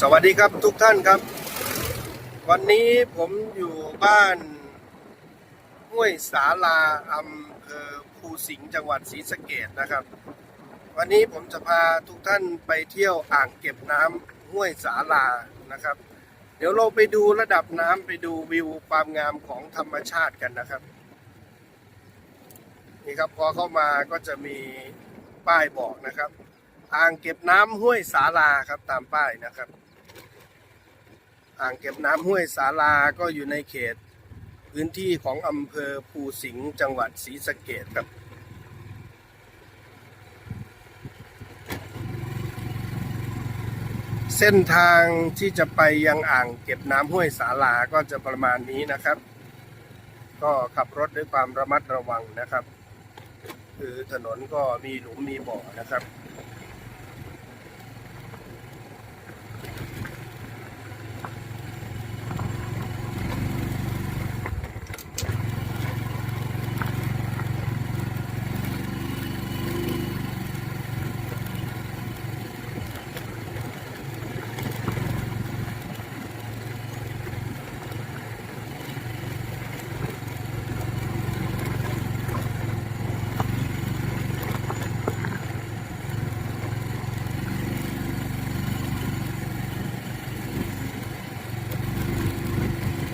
สวัสดีครับทุกท่านครับ วันนี้ผมอยู่บ้านห้วยสาลาอำเภอภูสิงห์จังหวัดศรีสะเกดนะครับ วันนี้ผมจะพาทุกท่านไปเที่ยวอ่างเก็บน้ำห้วยสาลานะครับ เดี๋ยวเราไปดูระดับน้ำไปดูวิวความงามของธรรมชาติกันนะครับนี่ครับพอเข้ามาก็จะมีป้ายบอกนะครับ อ่างเก็บน้ำห้วยสาลาครับตามป้ายนะครับ อ่างเก็บน้ำห้วยสาลาก็อยู่ในเขต พื้นที่ของอำเภอภูสิงห์จังหวัดศรีสะเกดครับเส้นทางที่จะไปยังอ่างเก็บน้ำห้วยสาลาก็จะประมาณนี้นะครับ ก็ขับรถด้วยความระมัดระวังนะครับ คือถนนก็มีหลุมมีบ่อนะครับ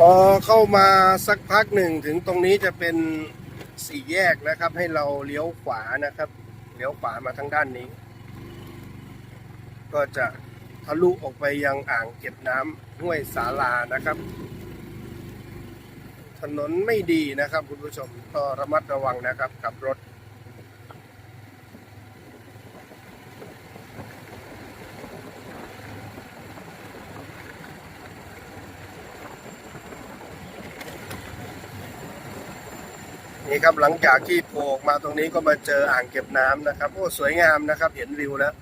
พอเข้ามาสักพักหนึ่งถึงตรงนี้จะเป็นสี่แยกนะครับ ให้เราเลี้ยวขวานะครับ เลี้ยวขวามาทางด้านนี้ ก็จะทะลุออกไปยังอ่างเก็บน้ำห้วยสาลานะครับ ถนนไม่ดีนะครับคุณผู้ชมก็ระมัดระวังนะครับขับรถ นี่ครับหลังจากที่โผล่มาตรงนี้ก็มาเจออ่างเก็บน้ำนะครับโอ้สวยงามนะครับ เห็นวิวแล้ว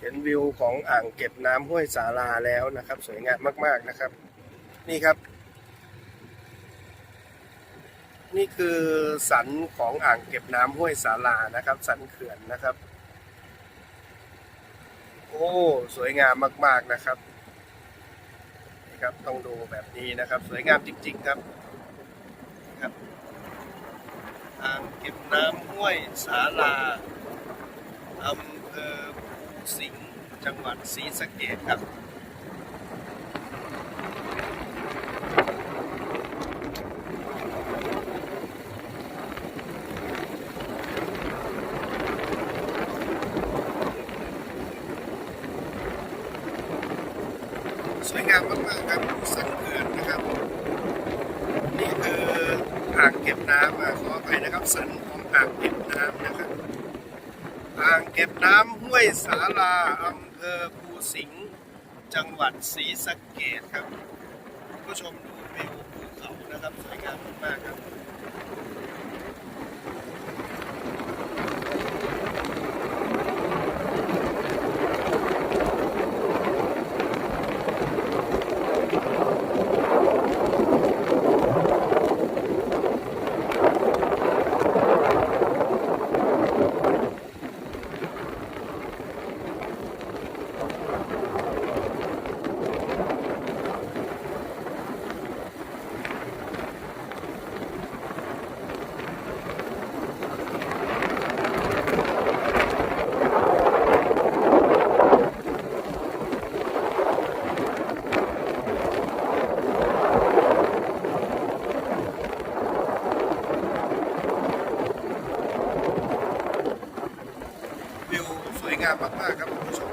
เห็นวิวของอ่างเก็บน้ำห้วยสาลาแล้วนะครับ สวยงามมากๆนะครับ นี่ครับ นี่คือสันของอ่างเก็บน้ำห้วยสาลานะครับ สันเขื่อนนะครับ โอ้สวยงามมาก ๆนะครับนี่ครับต้องดูแบบนี้นะครับ สวยงามจริง ๆ ครับ อ่างเก็บน้ำห้วยสาลาอำเภอสิงห์จังหวัดศรีสะเกดครับสวยงามมากๆครับสันเขื่อนนะครับ นี่คือ อ่างเก็บน้ำอะขอไปนะครับสันของอ่างเก็บน้ำนะครับอ่างเก็บน้ำห้วยสาลาอำเภอภูสิงห์จังหวัดศรีสะเกดครับผู้ชมดูวิวภูเขานะครับสวยงามมากครับ งามมากๆครับคุณผู้ชม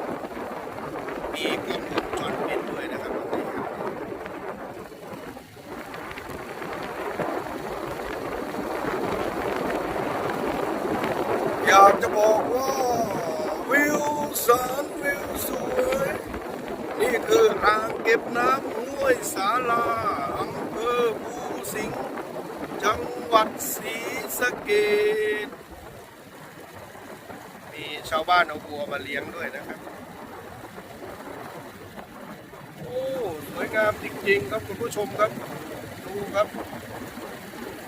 มีกล้องวงจรปิดด้วยนะครับตรงนี้ครับอยากจะบอกว่าวิวสันวิวสวยนี่คืออ่างเก็บน้ำห้วยสาลาอำเภอภูสิงห์จังหวัดศรีสะเกษ ชาวบ้านเอาวัวมาเลี้ยงด้วยนะครับ โอ้สวยงามจริงๆครับคุณผู้ชมครับ ดูครับ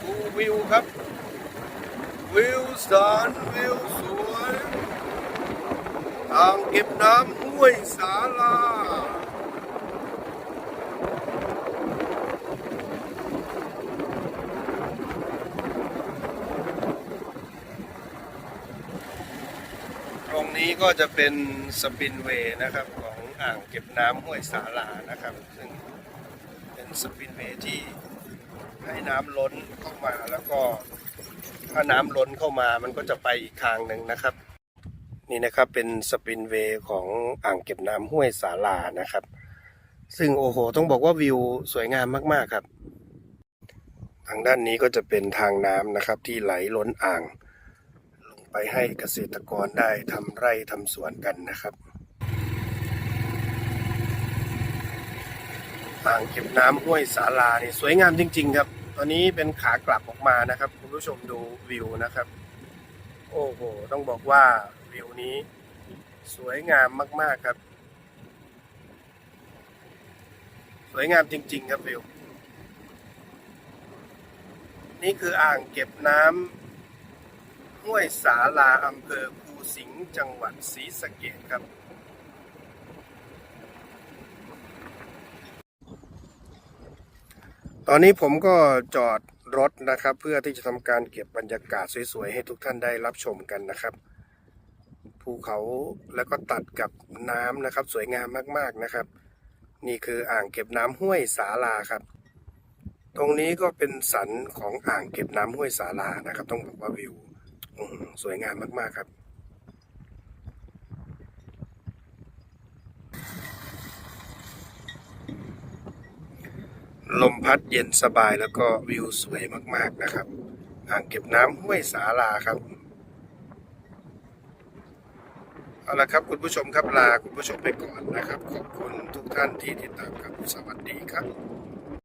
ดูวิวครับ วิวสันวิวสวย อ่างเก็บน้ำห้วยสาลา นี้ ก็จะเป็นสปินเวย์นะครับของอ่างเก็บน้ำห้วยสาลานะครับ ซึ่งเป็นสปินเวย์ที่ให้น้ำล้นเข้ามาแล้วก็ถ้าน้ำล้นเข้ามามันก็จะไปอีกทางหนึ่งนะครับ นี่นะครับเป็นสปินเวย์ของอ่างเก็บน้ำห้วยสาลานะครับ ซึ่งโอ้โห ต้องบอกว่าวิวสวยงามมากๆครับ ทางด้านนี้ก็จะเป็นทางน้ำนะครับที่ไหลล้นอ่างลง ไปให้เกษตรกรได้ทำไร่ทำสวนกันนะครับอ่างเก็บน้ำห้วยสาลานี่สวยงามจริง ๆ ครับ ตอนนี้เป็นขากลับออกมานะครับ คุณผู้ชมดูวิวนะครับ โอ้โห ต้องบอกว่าวิวนี้สวยงามมาก ๆ ครับ สวยงามจริง ๆ ครับวิว นี่คืออ่างเก็บน้ำ ห้วยสาลาอำเภอภูสิงห์จังหวัดศรีสะเกษครับ ตอนนี้ผมก็จอดรถนะครับ เพื่อที่จะทำการเก็บบรรยากาศสวยๆ ให้ทุกท่านได้รับชมกันนะครับ ภูเขาแล้วก็ตัดกับน้ำนะครับ สวยงามมากๆนะครับ นี่คืออ่างเก็บน้ำห้วยสาลาครับตรงนี้ก็เป็นสันของอ่างเก็บน้ำห้วยสาลานะครับ ต้องบอกว่าวิว สวยงามมาก ๆ ครับ ลมพัดเย็นสบายแล้วก็วิวสวยมาก ๆ นะครับอ่างเก็บน้ำห้วยสาลาครับ เอาละครับคุณผู้ชมครับลาคุณผู้ชมไปก่อนนะครับ ขอบคุณทุกท่านที่ติดตามครับ สวัสดีครับ